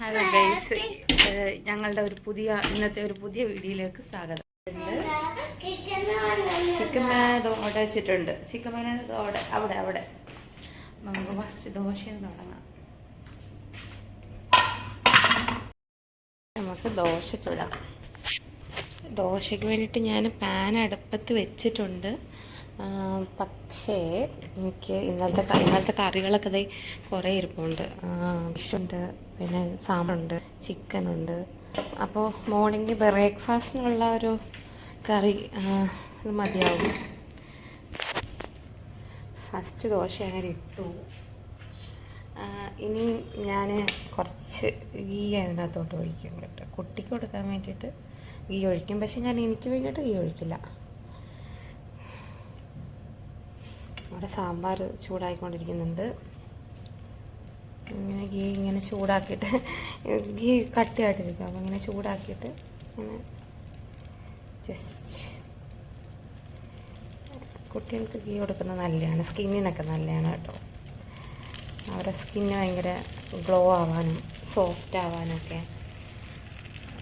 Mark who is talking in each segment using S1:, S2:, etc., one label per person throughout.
S1: Hello guys ഞങ്ങളുടെ ഒരു പുതിയ ഇന്നത്തെ ഒരു പുതിയ വീഡിയോയിലേക്ക് സ്വാഗതം. മേന അവിടെ വെച്ചിട്ടുണ്ട്. ചിക്കൻ മേന അവിടെ അവിടെ. നമുക്ക് ഫസ്റ്റ് ദോശയും തുടങ്ങാം. നമുക്ക് ദോശ ചുടാം. ദോശയ്ക്ക് വേണ്ടിയിട്ട് ഞാൻ പാൻ അടുപ്പത്ത് വെച്ചിട്ടുണ്ട്. പക്ഷേ എനിക്ക് ഇന്നലത്തെ ഇന്നലത്തെ കറികളൊക്കെ കുറേ ഇരിപ്പുണ്ട്. ഫിഷുണ്ട് പിന്നെ സാമ്പാറുണ്ട് ചിക്കനുണ്ട്. അപ്പോൾ മോർണിംഗ് ബ്രേക്ക്ഫാസ്റ്റിനുള്ള ഒരു കറി ഇത് മതിയാവും. ഫസ്റ്റ് ദോശ അങ്ങനെ ഇട്ടു. ഇനി ഞാൻ കുറച്ച് ഗീ അതിനകത്തോട്ട് ഒഴിക്കും കേട്ടോ. കുട്ടിക്ക് കൊടുക്കാൻ വേണ്ടിയിട്ട് ഗീ ഒഴിക്കും. പക്ഷെ ഞാൻ എനിക്ക് വേണ്ടിയിട്ട് ഗീ ഒഴിക്കില്ല. അവിടെ സാമ്പാർ ചൂടായിക്കൊണ്ടിരിക്കുന്നുണ്ട്. ഇങ്ങനെ ഗീ ഇങ്ങനെ ചൂടാക്കിയിട്ട് ഗീ കട്ടിയായിട്ടിരിക്കും. അപ്പോൾ ഇങ്ങനെ ചൂടാക്കിയിട്ട് ഇങ്ങനെ ജസ്റ്റ് കുട്ടികൾക്ക് ഗീ കൊടുക്കുന്നത് നല്ലതാണ്. സ്കിന്നിനൊക്കെ നല്ലതാണ് കേട്ടോ. അവരുടെ സ്കിന്ന് ഭയങ്കര ഗ്ലോ ആവാനും സോഫ്റ്റ് ആവാനൊക്കെ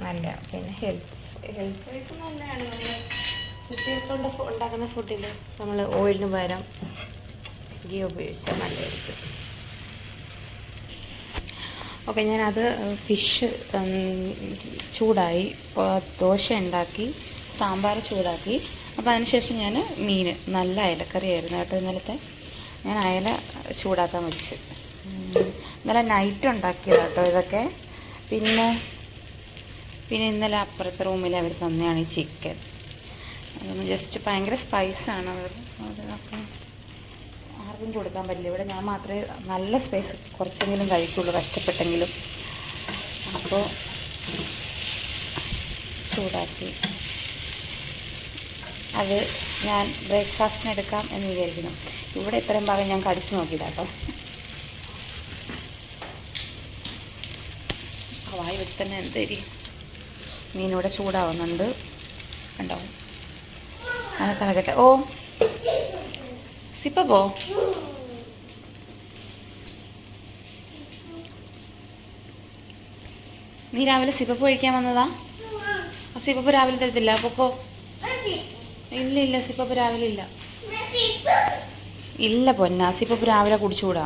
S1: നല്ല പിന്നെ ഹെൽത്ത് ഹെൽത്ത് വൈസ് നല്ലതാണ്. നമ്മൾ കുട്ടികൾക്കൊണ്ട് ഉണ്ടാക്കുന്ന ഫുഡിൽ നമ്മൾ ഓയിലിന് പകരം ഗീ ഉപയോഗിച്ചാൽ നല്ലതായിരിക്കും. ഓക്കെ ഞാനത് ഫിഷ് ചൂടായി ദോശ ഉണ്ടാക്കി സാമ്പാർ ചൂടാക്കി. അപ്പോൾ അതിനുശേഷം ഞാൻ മീൻ നല്ല അയലക്കറിയായിരുന്നു കേട്ടോ ഇന്നലത്തെ. ഞാൻ അയല ചൂടാക്കാൻ വെച്ച്. ഇന്നലെ നൈറ്റ് ഉണ്ടാക്കിയതാണ് കേട്ടോ ഇതൊക്കെ. പിന്നെ പിന്നെ ഇന്നലെ അപ്പുറത്തെ റൂമിൽ അവർ തന്നെയാണ് ഈ ചിക്കൻ അതൊന്ന് ജസ്റ്റ് ഭയങ്കര സ്പൈസാണ് അവർ അതൊക്കെ ആർക്കും കൊടുക്കാൻ പറ്റില്ല. ഇവിടെ ഞാൻ മാത്രമേ നല്ല സ്പേസ് കുറച്ചെങ്കിലും കഴിക്കുള്ളൂ കഷ്ടപ്പെട്ടെങ്കിലും. അപ്പോൾ ചൂടാക്കി. അത് ഞാൻ ബ്രേക്ക്ഫാസ്റ്റിന് എടുക്കാം എന്ന് വിചാരിക്കുന്നു. ഇവിടെ ഇത്രയും ഭാഗം ഞാൻ കടിച്ചു നോക്കിയതാട്ടോ വായി വെച്ച് തന്നെ എന്തേരി മീനിവിടെ ചൂടാവുന്നുണ്ട്. കണ്ടോ? അങ്ങനെ തലകട്ടെ ഓ സിപ്പ പോ നീ രാവിലെ സിപ്പപ്പ് കഴിക്കാൻ വന്നതാ? സിപ്പപ്പ് രാവിലെ തരത്തില്ല. പൊക്കോ ഇല്ല ഇല്ല സിപ്പപ്പ് രാവിലെ ഇല്ല. ഇല്ല പൊന്ന സിപ്പപ്പ് രാവിലെ കുടിച്ചുകൂടാ.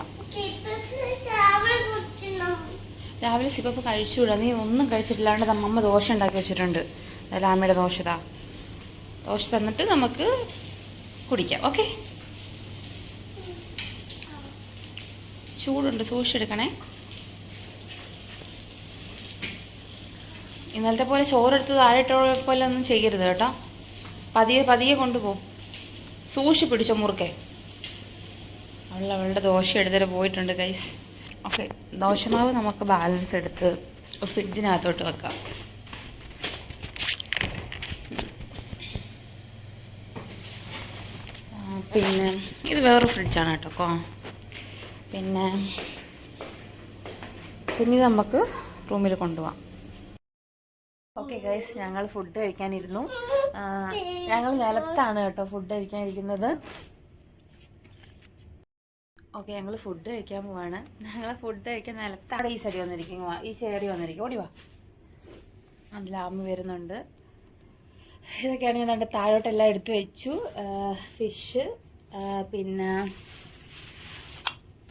S1: രാവിലെ സിപ്പപ്പ് കഴിച്ചുകൂടാ. നീ ഒന്നും കഴിച്ചിട്ടില്ലാണ്ട് അമ്മ ദോശ ഉണ്ടാക്കി വെച്ചിട്ടുണ്ട്. ലാമയുടെ ദോശതാ ദോശ തന്നിട്ട് നമുക്ക് കുടിക്കാം. ഓക്കെ? ചൂടുണ്ട് സൂക്ഷിച്ചെടുക്കണേ ഇന്നലത്തെ പോലെ ചോറെടുത്ത് താഴെട്ടോ പോലെ ഒന്നും ചെയ്യരുത് കേട്ടോ. പതിയെ പതിയെ കൊണ്ടുപോകും. സൂക്ഷി പിടിച്ച മുറുക്കെ. അവൾ അവളുടെ ദോശ എടുത്തിട്ട് പോയിട്ടുണ്ട് കൈസ് ഓക്കെ ദോശമാവ് നമുക്ക് ബാലൻസ് എടുത്ത് ഫ്രിഡ്ജിനകത്തോട്ട് വെക്കാം. പിന്നെ ഇത് വേറൊരു ഫ്രിഡ്ജാണ് കേട്ടോ പിന്നെ ഇത് നമുക്ക് റൂമിൽ കൊണ്ടുപോകാം ഓക്കെ ഗൈസ് ഞങ്ങൾ ഫുഡ് കഴിക്കാനിരുന്നു. ഞങ്ങൾ നിലത്താണ് കേട്ടോ ഫുഡ് കഴിക്കാനിരിക്കുന്നത്. ഓക്കെ ഞങ്ങൾ ഫുഡ് കഴിക്കാൻ പോവാണ്. ഞങ്ങൾ ഫുഡ് കഴിക്കാൻ നിലത്താണ് ഈ ചെടി വന്നിരിക്കും. ഈ ചേരി വന്നിരിക്കും. ഓടി വാ. ലാമ് വരുന്നുണ്ട്. ഇതൊക്കെയാണ് ഞാൻ താഴോട്ടെല്ലാം എടുത്തു വെച്ചു. ഫിഷ് പിന്നെ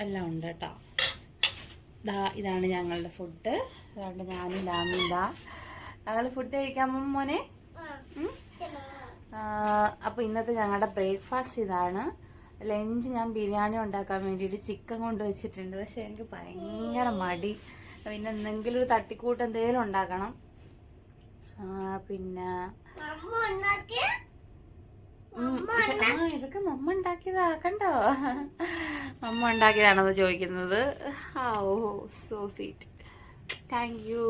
S1: എല്ലാം ഉണ്ട് കേട്ടോ. ദാ ഇതാണ് ഞങ്ങളുടെ ഫുഡ് അതുകൊണ്ട് ഞാനും ലാമിയും ദാ. ഞങ്ങൾ ഫുഡ് കഴിക്കാൻ പോകും മോനെ? അപ്പോൾ ഇന്നത്തെ ഞങ്ങളുടെ ബ്രേക്ക്ഫാസ്റ്റ് ഇതാണ്. ലഞ്ച് ഞാൻ ബിരിയാണി ഉണ്ടാക്കാൻ വേണ്ടിയിട്ട് ചിക്കൻ കൊണ്ടുവച്ചിട്ടുണ്ട് പക്ഷേ എനിക്ക് ഭയങ്കര മടി. പിന്നെ എന്തെങ്കിലും ഒരു തട്ടിക്കൂട്ട് എന്തെങ്കിലും ഉണ്ടാക്കണം. പിന്നെ ഇതൊക്കെ മമ്മ ഉണ്ടാക്കിയതാ മമ്മ ഉണ്ടാക്കിയതാണെന്ന് ചോദിക്കുന്നത്. Oh so sweet thank you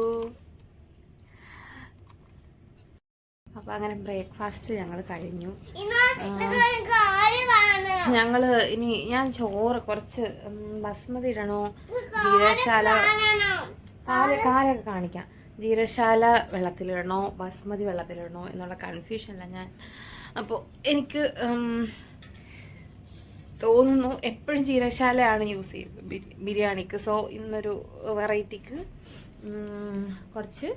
S1: അപ്പൊ അങ്ങനെ ബ്രേക്ക്ഫാസ്റ്റ് ഞങ്ങൾ കഴിഞ്ഞു. ഞങ്ങൾ ഇനി ഞാൻ ചോറ് കുറച്ച് ബസ്മതി ഇടണോ. ജീരശാല കാല കാലൊക്കെ കാണിക്കാം. ജീരശാല വെള്ളത്തിലിടണോ ബസ്മതി വെള്ളത്തിലിടണോ എന്നുള്ള കൺഫ്യൂഷനല്ല ഞാൻ. അപ്പോൾ എനിക്ക് തോന്നുന്നു എപ്പോഴും ജീരശാലയാണ് യൂസ് ചെയ്യുന്നത് ബിരിയാണിക്ക്. സോ ഇന്നൊരു വെറൈറ്റിക്ക് കുറച്ച്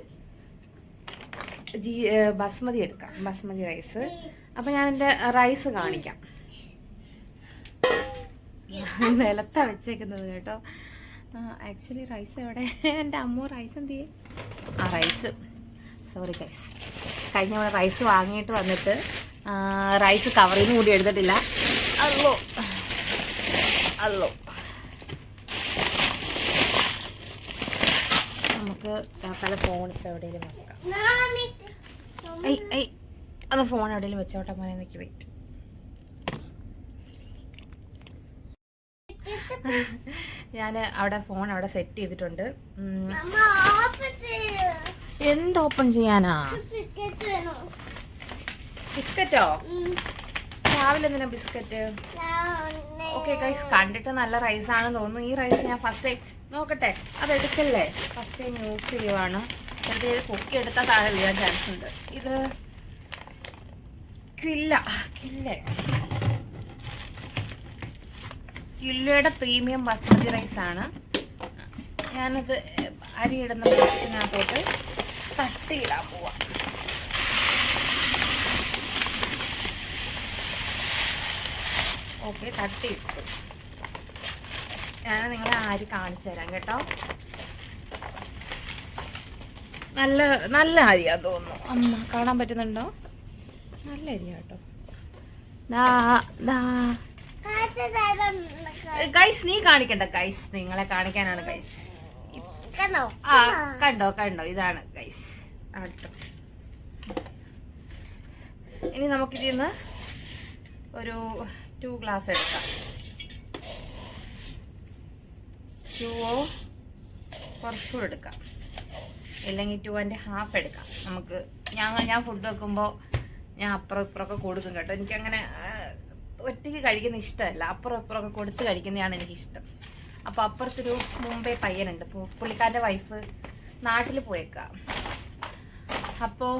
S1: ജീ ബസ്മതി എടുക്കാം. ബസ്മതി റൈസ്. അപ്പം ഞാൻ എന്റെ റൈസ് കാണിക്കാം. നിലത്ത വെച്ചേക്കുന്നത് കേട്ടോ. ആക്ച്വലി റൈസ് എവിടെ? എന്റെ അമ്മ റൈസ് എന്ത് ചെയ്യും? ആ റൈസ്. സോറി ഗൈസ് കഴിഞ്ഞ റൈസ് വാങ്ങിയിട്ട് വന്നിട്ട് റൈസ് കവറിൽ നിന്ന് കൂടി എടുത്തിട്ടില്ല. അല്ലോ അല്ലോ നമുക്ക് പല ഫോൺ ഇപ്പോൾ എവിടെയെങ്കിലും വെക്കാം. I I. അത് ഫോൺ എവിടെയെങ്കിലും വെച്ചോട്ടെ മോനെ എനിക്ക് വെയിറ്റ് ഞാൻ അവിടെ ഫോൺ അവിടെ സെറ്റ് ചെയ്തിട്ടുണ്ട്. എന്ത് ഓപ്പൺ ചെയ്യാനാ? ബിസ്ക്കറ്റോ രാവിലെ എന്തിനാ ബിസ്ക്കറ്റ്? ഓക്കെ ഗൈസ് കണ്ടിട്ട് നല്ല റൈസ് ആണെന്ന് തോന്നുന്നു. ഈ റൈസ് ഞാൻ ഫസ്റ്റ് ടൈം നോക്കട്ടെ അത് എടുക്കല്ലേ? ഫസ്റ്റ് ടൈം യൂസ് ചെയ്യുവാണ്. വെറുതെ പൊക്കി എടുത്താൽ താഴെ വീഴാൻ ചാൻസ് ഉണ്ട്. ഇത് കില്ല കില്ല? കില്ലയുടെ പ്രീമിയം ബസ്മതി റൈസ് ആണ്. ഞാനത് അരി ഇടുന്ന തട്ടിയിടാൻ പോവാം. ഓക്കെ തട്ടിയിട്ടു ഞാൻ നിങ്ങളെ ആര് കാണിച്ചു തരാം കേട്ടോ. നല്ല നല്ല അരിയാ തോന്നുന്നു. അമ്മ കാണാൻ പറ്റുന്നുണ്ടോ? നല്ല അരിയാ കേട്ടോ. ദാ ദാ. ഗൈസ് നീ കാണിക്കണ്ട ഗൈസ് നിങ്ങളെ കാണിക്കാനാണ് ഗൈസ് ആ കണ്ടോ കണ്ടോ. ഇതാണ് ഗൈസ് ആട്ടോ ഇനി നമുക്കിതിന്ന് ഒരു ടു ഗ്ലാസ് എടുക്കാം. ടൂവോ കുറച്ചും എടുക്കാം. ഇല്ലെങ്കിൽ ടു ആൻഡ് ഹാഫ് എടുക്കാം. നമുക്ക് ഞങ്ങൾ ഞാൻ ഫുഡ് വെക്കുമ്പോൾ ഞാൻ അപ്പുറം ഇപ്പുറമൊക്കെ കൊടുക്കും കേട്ടോ. എനിക്കങ്ങനെ ഒറ്റയ്ക്ക് കഴിക്കുന്ന ഇഷ്ടമല്ല. അപ്പുറം ഇപ്പുറമൊക്കെ കൊടുത്ത് കഴിക്കുന്നതാണ് എനിക്കിഷ്ടം. അപ്പോൾ അപ്പുറത്തൊരു മുംബൈ പയ്യനുണ്ട്. പുള്ളിക്കാരന്റെ വൈഫ് നാട്ടിൽ പോയേക്കാം. അപ്പോൾ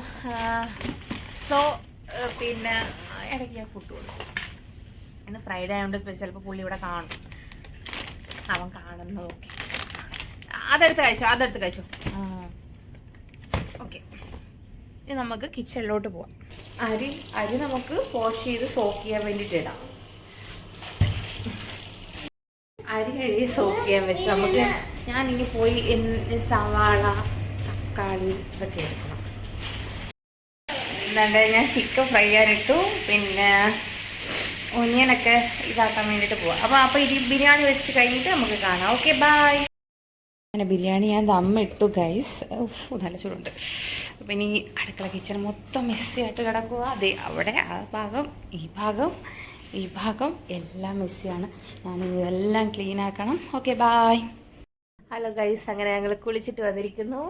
S1: സോ പിന്നെ ഇടയ്ക്ക് ഞാൻ ഫുഡ് കൊടുക്കും. ഇന്ന് ഫ്രൈഡേ ആയതുകൊണ്ട് ചിലപ്പോൾ പുള്ളി ഇവിടെ കാണും. അവൻ കാണുന്നു ഓക്കെ അതെടുത്ത് കഴിച്ചോ അതെടുത്ത് കഴിച്ചോ. ഓക്കെ. ഇനി നമുക്ക് കിച്ചണിലോട്ട് പോവാം. അരി അരി നമുക്ക് വാഷ് ചെയ്ത് സോക്ക് ചെയ്യാൻ വേണ്ടിയിട്ട് ഇടാം. അരി കഴുകി സോക്ക് ചെയ്യാൻ വെച്ച് നമുക്ക് ഞാൻ ഇനി പോയി സവാള തക്കാളി ഇതൊക്കെ എടുക്കണം. എന്താണ്ട് ഞാൻ ചിക്കൻ ഫ്രൈ ചെയ്യാനിട്ടു പിന്നെ ഒനിയനൊക്കെ ഇതാക്കാൻ വേണ്ടിയിട്ട് പോവാം. അപ്പോൾ അപ്പോൾ ഇത് ബിരിയാണി വെച്ച് കഴിഞ്ഞിട്ട് നമുക്ക് കാണാം. ഓക്കെ ബായ് അങ്ങനെ ബിരിയാണി ഞാൻ ദമ്മിട്ടു ഗൈസ് നല്ല ചൂടുണ്ട്. അപ്പം ഇനി അടുക്കള കിച്ചൺ മൊത്തം മെസ്സിയായിട്ട് കിടക്കുക അതെ അവിടെ ആ ഭാഗം ഈ ഭാഗം ഈ ഭാഗം എല്ലാം മെസ്സിയാണ് ഞാൻ ഇതെല്ലാം ക്ലീൻ ആക്കണം. ഓക്കെ ബായ് ഹലോ ഗൈസ് അങ്ങനെ ഞങ്ങൾ കുളിച്ചിട്ട് വന്നിരിക്കുന്നു.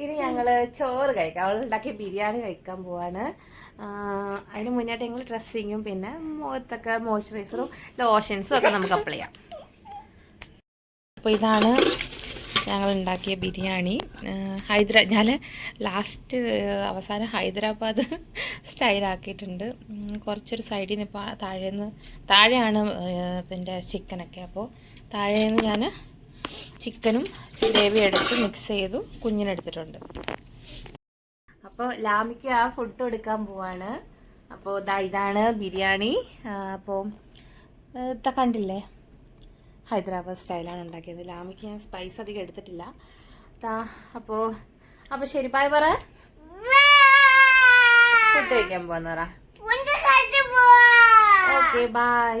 S1: ഇനി ഞങ്ങൾ ചോറ് കഴിക്കാം. അവൾ ഉണ്ടാക്കിയ ബിരിയാണി കഴിക്കാൻ പോവാണ്. അതിന് മുന്നായിട്ട് ഞങ്ങൾ ഡ്രസ്സിങ്ങും പിന്നെ മുഖത്തൊക്കെ മോയ്സ്ചറൈസറും ലോഷൻസും ഒക്കെ നമുക്ക് അപ്ലൈ ചെയ്യാം. അപ്പോൾ ഇതാണ് ഞങ്ങൾ ഉണ്ടാക്കിയ ബിരിയാണി. ഹൈദരാ ഞാൻ ലാസ്റ്റ് അവസാനം ഹൈദരാബാദ് സ്റ്റൈലാക്കിയിട്ടുണ്ട് കുറച്ചൊരു സൈഡിൽ നിന്ന് ഇപ്പോൾ താഴേന്ന് താഴെയാണ് ഇതിന്റെ ചിക്കനൊക്കെ അപ്പോൾ താഴേന്ന് ഞാൻ ചിക്കനും ഗ്രേവി എടുത്ത് മിക്സ് ചെയ്തു കുഞ്ഞിനെടുത്തിട്ടുണ്ട്. അപ്പോൾ ലാമിക്ക് ആ ഫുഡ് കൊടുക്കാൻ പോവാണ്. അപ്പോൾ ഇതാ ഇതാണ് ബിരിയാണി. അപ്പോൾ ഇതാ കണ്ടില്ലേ? ഹൈദരാബാദ് സ്റ്റൈലാണ് ഉണ്ടാക്കിയത്. ലാമിക്ക് ഞാൻ സ്പൈസ് അധികം എടുത്തിട്ടില്ല. ദാ അപ്പോൾ അപ്പോൾ ശരി ബായ് പറ. ഫുഡ് കഴിക്കാൻ പോവാന്ന് പറ. Okay bye